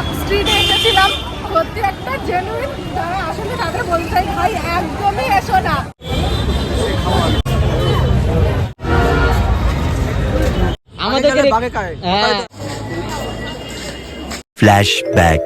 Park স্ট্রিটে এসেছিলাম। সত্যি একটা জেনুইন যারা আসলে তাদের বলতে চাই, ভাই একদমই এসো না। আমাদের হ্যাঁ। Flashback.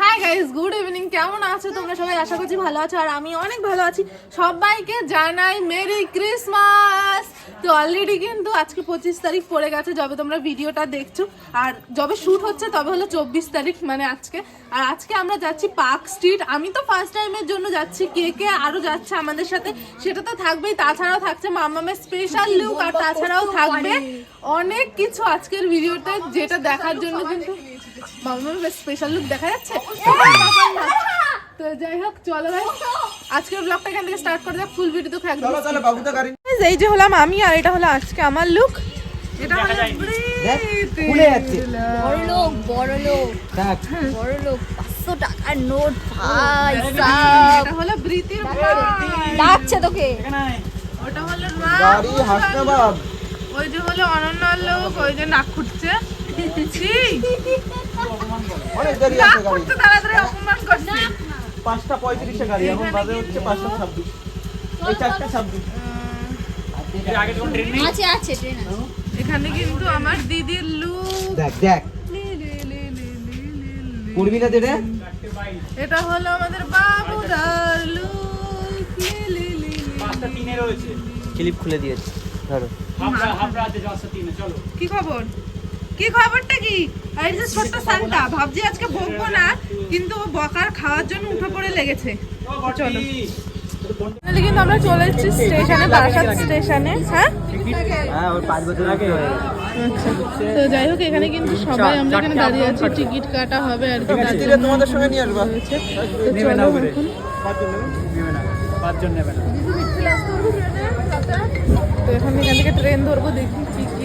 Hi guys good evening কেমন আছো? তোমরা সবাই আশা করছি ভালো আছো আর আমি অনেক ভালো আছি। সবাইকে জানাই মেরি ক্রিসমাস! তো অলরেডি কিন্তু আজকে পঁচিশ তারিখ পড়ে গেছে যবে তোমরা ভিডিওটা দেখছ আর যবে শ্যুট হচ্ছে তবে হলো চব্বিশ তারিখ মানে আজকে। আর আজকে আমরা যাচ্ছি পার্ক স্ট্রিট। আমি তো ফার্স্ট টাইমের জন্য যাচ্ছি কে কে আরও যাচ্ছে আমাদের সাথে সেটা তো থাকবেই তাছাড়াও থাকছে মামামের স্পেশাল লুক আর তাছাড়াও থাকবে অনেক কিছু আজকের ভিডিওতে যেটা দেখার জন্য কিন্তু মামামের স্পেশাল লুক দেখা যাচ্ছে? তো যাই হোক চলো ভাই। আজকের ব্লগটা এখান থেকে স্টার্ট করে যাক ফুল ভিডিও তো একদম। এই যে হলাম আমি আর এটা হলো আজকে আমার লুক এটা হলো। খুলে যাচ্ছে। বড় লোক বড় লোক। দেখ। বড় লোক পাঁচশো টাকার নোট ভাই সাব এটা হলো বৃতির ডাকছে তোকে। ওটা হলো গাড়ি হাসনাবাদ। ওই যে হলো অনন্যার লোক ওই যে নাক খুঁটছে। অনেক দেরি আছে গাড়ি পাঁচটা পঁয়ত্রিশে গাড়ি এখন বাজে হচ্ছে পাঁচটা ছাব্বিশ। এই চারটা ছাব্বিশ। আছে আছে ট্রেন আছে। এখানে কিন্তু আমার দিদির লুক দেখ দেখ। করবি না রে এটা হলো আমাদের বাবুদার লুক ক্লিপ খুলে দিয়েছে। ধরো। কি খবর? কি খবরটা কি? আর এই যে ছোট্ট সান্টা ভাবছি আজকে বকবো না কিন্তু ও বকার খাওয়ার জন্য উঠে পড়ে লেগেছে। চলো। কিন্তু আমরা চলে এসেছি স্টেশনে বারাসাত স্টেশনে হ্যাঁ? হ্যাঁ গেছে তো যাই হোক এখানে কিন্তু সবাই আমরা এখানে দাঁড়িয়ে আছি টিকিট কাটা হবে আর কি তোমাদের সঙ্গে নিয়ে আসবা। তো চলো এখন। তো এখন এখান থেকে ট্রেন ধরবো দেখি কি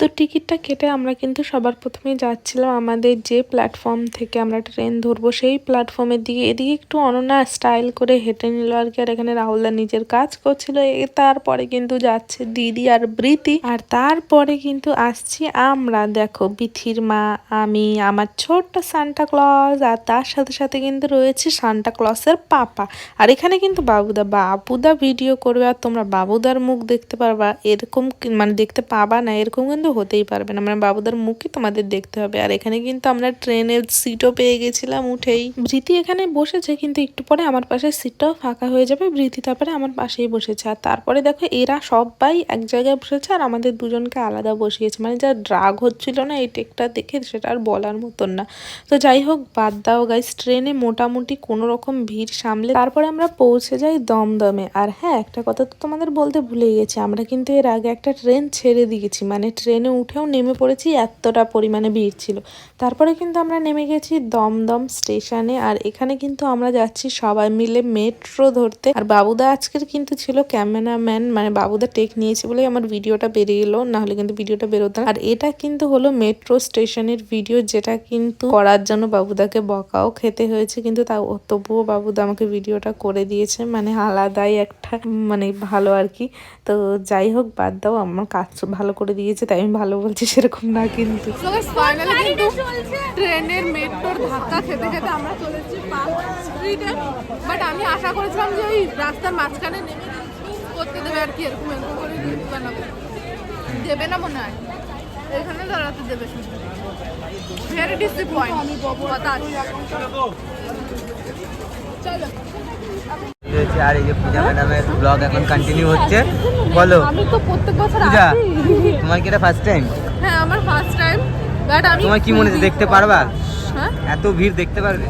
তো টিকিটটা কেটে আমরা কিন্তু সবার প্রথমে যাচ্ছিলাম আমাদের যে প্ল্যাটফর্ম থেকে আমরা ট্রেন ধরবো, সেই প্ল্যাটফর্মের দিকে। এদিকে একটু অনন্যা স্টাইল করে হেঁটে নিল আর কি, আর এখানে রাহুলদা নিজের কাজ করছিল। তারপরে কিন্তু যাচ্ছে দিদি আর বৃতি আর তারপরে কিন্তু আসছি আমরা, দেখো, বিথির মা, আমি, আমার ছোট্ট সান্টা ক্লজ আর তার সাথে সাথে কিন্তু রয়েছে সান্টা ক্লসের পাপা। আর এখানে কিন্তু বাবুদা বাবুদা ভিডিও করবে, আর তোমরা বাবুদার মুখ দেখতে পারবা, এরকম মানে দেখতে পাবা না, এরকম কিন্তু হতেই পারবে না। মানে বাবুদার মুখই তোমাদের দেখতে হবে। আর এখানে কিন্তু আমরা ট্রেনের সিটও পেয়ে গেছিলাম উঠেই। বৃতি এখানে বসেছে, কিন্তু একটু পরে আমার পাশে সিটটাও ফাঁকা হয়ে যাবে। বৃতি তারপরে আমার পাশেই বসেছে। আর তারপরে দেখো, এরা সবাই এক জায়গায় বসেছে আর আমাদের দুজনকে আলাদা বসিয়েছে। মানে যা ড্রাগ হচ্ছিল না এই টেকটা দেখে সেটা আর বলার মতন না। তো যাই হোক, বাদ দাও গাইস ট্রেনে মোটামুটি কোনো রকম ভিড় সামলে তারপরে আমরা পৌঁছে যাই দমদমে। আর হ্যাঁ একটা কথা তো তোমাদের বলতে ভুলে গেছি, আমরা কিন্তু এর আগে একটা ট্রেন ছেড়ে দিয়েছি। মানে ট্রেনে উঠেও নেমে পড়েছি, এতটা পরিমাণে ভিড় ছিল। তারপরে কিন্তু আমরা নেমে গেছি দমদম স্টেশনে, আর এখানে কিন্তু আমরা যাচ্ছি সবাই মিলে মেট্রো ধরতে। আর বাবুদা আজকের কিন্তু ছিল ক্যামেরাম্যান মানে বাবুদা টেক নিয়েছে বলেই আমার ভিডিওটা বেরিয়ে এলো, নাহলে কিন্তু ভিডিওটা বেরোতো। আর এটা কিন্তু হলো মেট্রো স্টেশনের ভিডিও, যেটা কিন্তু করার জন্য বাবুদাকে বকাও খেতে হয়েছে, কিন্তু তাও তবুও বাবুদা আমাকে ভিডিওটা করে দিয়েছে মানে আলাদাই একটা মানে ভালো আর কি। তো যাই হোক, বাদ দাও, আমার কাজ ভালো করে দিয়েছে, তাই আমি ভালো বলছি সেরকম না কিন্তু। ট্রেনের মেট্রোর ধাক্কা খেতে খেতে আমরা চলে এসেছি পার্ক স্ট্রিটে বাট আমি আশা করেছিলাম যে ওই রাস্তার মাঝখানে নেমে করতে দেবে আর কি, এরকম এরকম করে দেবে না মনে হয়? এখানে দাঁড়াতে দেবে ভেরি ডিসঅ্যাপয়েন্ট কথা আছে। চলো। হয়েছে আর এই যে পূজা ম্যাডামের ব্লগ এখন কন্টিনিউ হচ্ছে। বলো। আমি তো প্রত্যেক বছর পূজা আসি। তোমার কি এটা ফার্স্ট টাইম হ্যাঁ আমার ফার্স্ট টাইম বাট আমি তোমার কি মনে হচ্ছে দেখতে পারবা? হ্যাঁ? এত ভিড় দেখতে পারবে?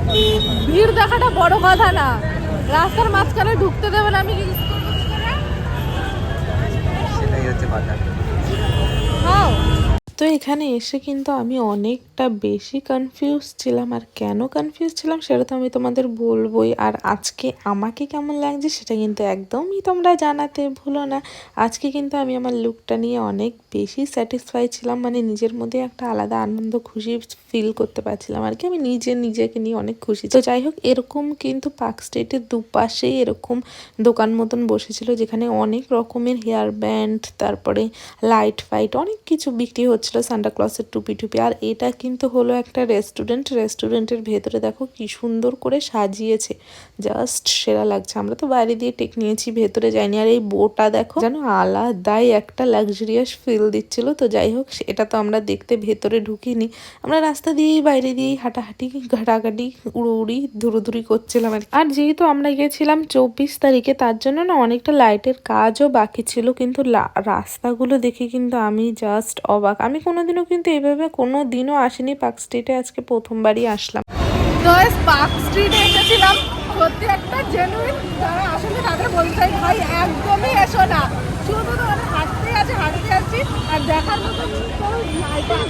ভিড় দেখাটা বড় কথা না। রাস্তার মাঝখানে ঢুকতে দেবেন আমি কি সেটাই হচ্ছে কথা। তো এখানে এসে কিন্তু আমি অনেকটা বেশি কনফিউজ ছিলাম। আর কেন কনফিউজ ছিলাম সেটা তো আমি তোমাদের বলবোই। আর আজকে আমাকে কেমন লাগছে সেটা কিন্তু একদমই তোমরা জানাতে ভুলো না। আজকে কিন্তু আমি আমার লুকটা নিয়ে অনেক বেশি স্যাটিসফাই ছিলাম। মানে নিজের মধ্যে একটা আলাদা আনন্দ, খুশি ফিল করতে পারছিলাম আর কি। আমি নিজে, নিজেকে নিয়ে অনেক খুশি তো যাই হোক, এরকম কিন্তু পার্ক স্ট্রিটের দুপাশেই এরকম দোকান মতন বসেছিল, যেখানে অনেক রকমের হেয়ার ব্যান্ড তারপরে লাইট ফাইট অনেক কিছু বিক্রি হচ্ছিল করছিল সান্টা ক্লসের টুপি টুপি। আর এটা কিন্তু হলো একটা রেস্টুরেন্ট রেস্টুরেন্টের ভেতরে দেখো কি সুন্দর করে সাজিয়েছে। জাস্ট সেরা লাগছে। আমরা তো বাইরে দিয়ে টেক নিয়েছি, ভেতরে যাইনি। আর এই বোটা দেখো, যেন আলাদাই একটা লাক্সারিয়াস ফিল দিচ্ছিল। তো যাই হোক এটা তো আমরা দেখতে ভেতরে ঢুকিনি। আমরা রাস্তা দিয়েই, বাইরে দিয়েই হাঁটাহাঁটি, ঘাটাঘাটি, উড়োউড়ি, ধুরুধুরি করছিলাম আর আর যেহেতু আমরা গিয়েছিলাম চব্বিশ তারিখে, তার জন্য না অনেকটা লাইটের কাজও বাকি ছিল। কিন্তু রাস্তাগুলো দেখে কিন্তু আমি জাস্ট অবাক। আমি কোনোদিনও কিন্তু এভাবে কোনো দিনও আসিনি পার্ক স্ট্রিটে, আজকে প্রথমবারই আসলাম। পার্ক স্ট্রিটে এসেছিলাম। সত্যি একটা জেনুইন আসলে তাদের বলতে ভাই, একদমই না। হাঁটতে আছে হাঁটতে আর দেখার মতো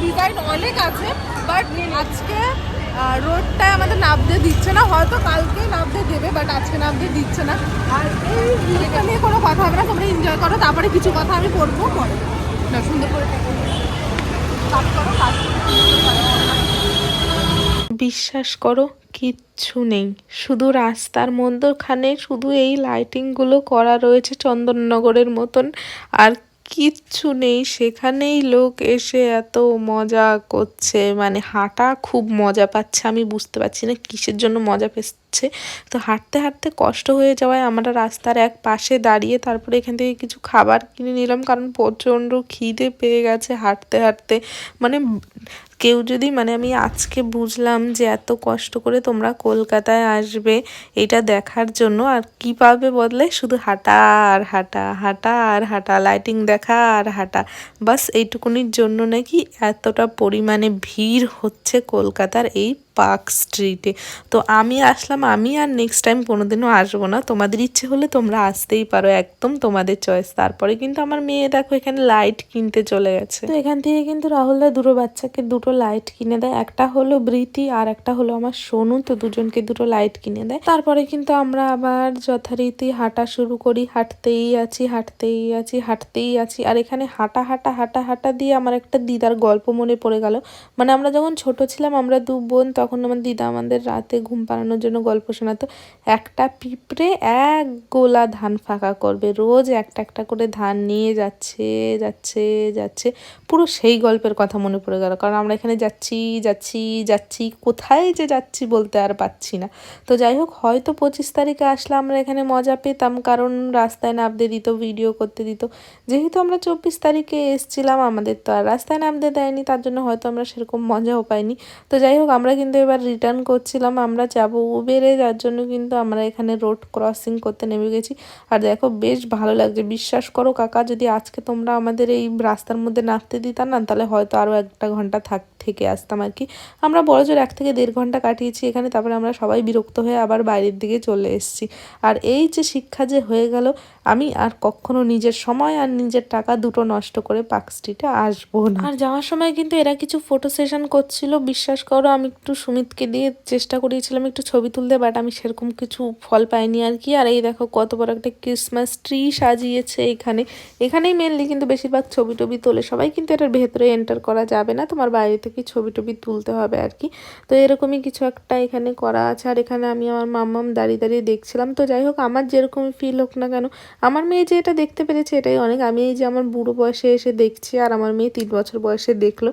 ডিজাইন অনেক আছে বাট আজকে রোডটায় আমাদের নামতে দিচ্ছে না। হয়তো কালকে নামতে দেবে বাট আজকে নামতে দিচ্ছে না। আর এই নিয়ে কোনো কথা হবে না, তোমরা এনজয় করো। তারপরে কিছু কথা আমি করব পরে। না, সুন্দর করে বিশ্বাস করো, কিচ্ছু নেই। শুধু রাস্তার মধ্যখানে শুধু এই লাইটিংগুলো করা রয়েছে চন্দননগরের মতন। আর কিচ্ছু নেই, সেখানেই লোক এসে এত মজা করছে। মানে হাঁটা খুব মজা পাচ্ছে, আমি বুঝতে পারছি না কিসের জন্য মজা পাচ্ছে তো হাঁটতে হাঁটতে কষ্ট হয়ে যাওয়ায় আমরা রাস্তার এক পাশে দাঁড়িয়ে তারপরে এখান থেকে কিছু খাবার কিনে নিলাম। কারণ প্রচণ্ড খিদে পেয়ে গেছে হাঁটতে হাঁটতে। মানে কেউ যদি মানে আমি আজকে বুঝলাম যে এত কষ্ট করে তোমরা কলকাতায় আসবে এটা দেখার জন্য আর কি পাবে বদলে? শুধু হাঁটা আর হাঁটা হাঁটা আর হাঁটা লাইটিং দেখা আর হাঁটা। বাস এইটুকুনির জন্য নাকি এতটা পরিমাণে ভিড় হচ্ছে কলকাতার এই পার্ক স্ট্রিটে। তো আমি আসলাম, আমি আর নেক্সট টাইম কোনোদিনও আসব না। তোমাদের ইচ্ছে হলে তোমরা আসতেই পারো, একদম তোমাদের চয়েস তারপরে কিন্তু আমার মেয়ে দেখো এখানে লাইট কিনতে চলে গেছে। তো এখান থেকে কিন্তু রাহুলদা দুটো বাচ্চাকে দুটো লাইট কিনে দেয়। একটা হলো বৃতি আর একটা হলো আমার সোনু। তো দুজনকে দুটো লাইট কিনে দেয়। তারপরে কিন্তু আমরা আবার যথারীতি হাঁটা শুরু করি। হাঁটতেই আছি হাঁটতেই আছি হাঁটতেই আছি। আর এখানে হাঁটা হাঁটা হাঁটা হাঁটা দিয়ে আমার একটা দিদার গল্প মনে পড়ে গেল। মানে আমরা যখন ছোট ছিলাম, আমরা দু বোন তখন আমার দিদা আমাদের রাতে ঘুম পাড়ানোর জন্য গল্প শোনাতো, একটা পিঁপড়ে এক গোলা ধান ফাঁকা করবে, রোজ একটা একটা করে ধান নিয়ে যাচ্ছে যাচ্ছে যাচ্ছে। পুরো সেই গল্পের কথা মনে পড়ে গেল, কারণ আমরা এখানে যাচ্ছি যাচ্ছি যাচ্ছি, কোথায় যে যাচ্ছি বলতে আর পাচ্ছি না। তো যাই হোক, হয়তো পঁচিশ তারিখে আসলে আমরা এখানে মজা পেতাম, কারণ রাস্তায় নামতে দিত, ভিডিও করতে দিত। যেহেতু আমরা চব্বিশ তারিখে এসছিলাম, আমাদের তো আর রাস্তায় নামতে দেয়নি, তার জন্য হয়তো আমরা সেরকম মজাও পাইনি। তো যাই হোক, আমরা কিন্তু এবার রিটার্ন করছিলাম, আমরা যাব উবেরে যার জন্য কিন্তু আমরা এখানে রোড ক্রসিং করতে নেমে গেছি। আর দেখো, বেশ ভালো লাগছে। বিশ্বাস করো কাকা, যদি আজকে তোমরা আমাদের এই রাস্তার মধ্যে নামতে দিতা না, তাহলে হয়তো আরও একটা ঘণ্টা থাক, থেকে আসতাম আর কি। আমরা বড় জোর এক থেকে দেড় ঘণ্টা কাটিয়েছি এখানে, তারপরে আমরা সবাই বিরক্ত হয়ে আবার বাইরের দিকে চলে এসেছি। আর এই যে শিক্ষা যে হয়ে গেল আমি আর কখনো নিজের সময় আর নিজের টাকা দুটো নষ্ট করে পার্ক স্ট্রিটে আসব না। আর যাওয়ার সময় কিন্তু এরা কিছু ফটো সেশন করছিল, বিশ্বাস করো, আমি একটু সুমিতকে দিয়ে চেষ্টা করিয়েছিলাম একটু ছবি তুলতে বাট আমি সেরকম কিছু ফল পাইনি আর কি। আর এই দেখো কত বড় একটা ক্রিসমাস ট্রি সাজিয়েছে এখানে। এখানেই মেনলি কিন্তু বেশিরভাগ ছবি টবি তোলে সবাই, কিন্তু এটার ভেতরে এন্টার করা যাবে না, তোমার বাইরে থেকে ছবি টবি তুলতে হবে আর কি। তো এরকমই কিছু একটা এখানে করা আছে, আর এখানে আমি আমার মাম্মাম দাঁড়িয়ে দাঁড়িয়ে দেখছিলাম। তো যাই হোক, আমার যেরকমই ফিল হোক না কেন আমার মেয়ে যে এটা দেখতে পেরেছে এটাই অনেক। আমি এই যে আমার বুড়ো বয়সে এসে দেখছি আর আমার মেয়ে তিন বছর বয়সে দেখল,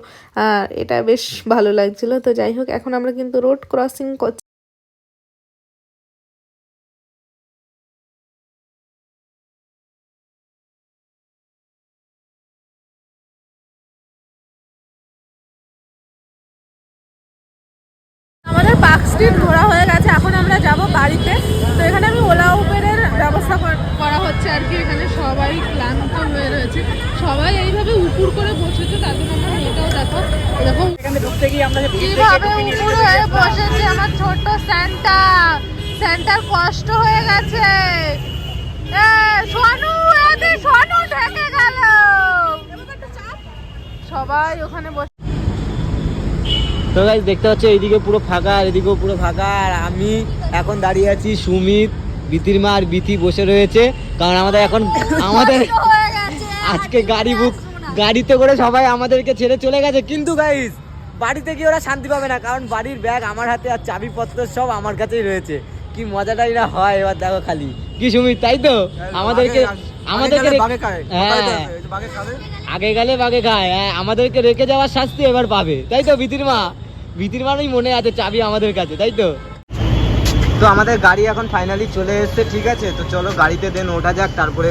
আর এটা বেশ ভালো লাগছিল। তো যাই হোক, এখন আমরা কিন্তু রোড ক্রসিং করছি আমাদের পার্ক স্ট্রিট ঘোরা হয়ে গেছে, এখন আমরা যাব বাড়িতে। তো এখানে আমি ওলা উবেরের ব্যবস্থা করা হচ্ছে আর কি এখানে সবাই ক্লান্ত হয়ে রয়েছে। সবাই এইভাবে উপুর করে বসেছে তার জন্য আমার মেয়েটাও দেখো। দেখো। কীভাবে উপুর হয়ে বসেছে আমার ছোট স্যান্টা। স্যান্টার কষ্ট হয়ে গেছে। এ, সোনু সোনু ঢেকে গেল। সবাই ওখানে বসে তো গাইজ দেখতে পাচ্ছ এইদিকে পুরো ফাঁকা আর এদিকেও পুরো ফাঁকা। আর আমি এখন দাঁড়িয়ে আছি সুমিত বিতির মা আর বিতি বসে রয়েছে। কারণ আমাদের এখন আমাদের আজকে গাড়ি বুক গাড়িতে করে সবাই আমাদেরকে ছেড়ে চলে গেছে। কিন্তু গাইজ বাড়িতে গিয়ে ওরা শান্তি পাবে না কারণ বাড়ির ব্যাগ আমার হাতে আর চাবিপত্র সব আমার কাছেই রয়েছে। কি মজাটাই না হয় এবার দেখো খালি। কি সুমিত তাই তো? আমাদেরকে আমাদেরকে হ্যাঁ। আগে গেলে বাগে খায়। হ্যাঁ আমাদেরকে রেখে যাওয়ার শাস্তি এবার পাবে। তাই তো বিতির মা? বিতির মারই মনে আছে চাবি আমাদের কাছে তাই তো? তো আমাদের গাড়ি এখন ফাইনালি চলে এসছে, ঠিক আছে? তো চলো গাড়িতে দেন ওঠা যাক, তারপরে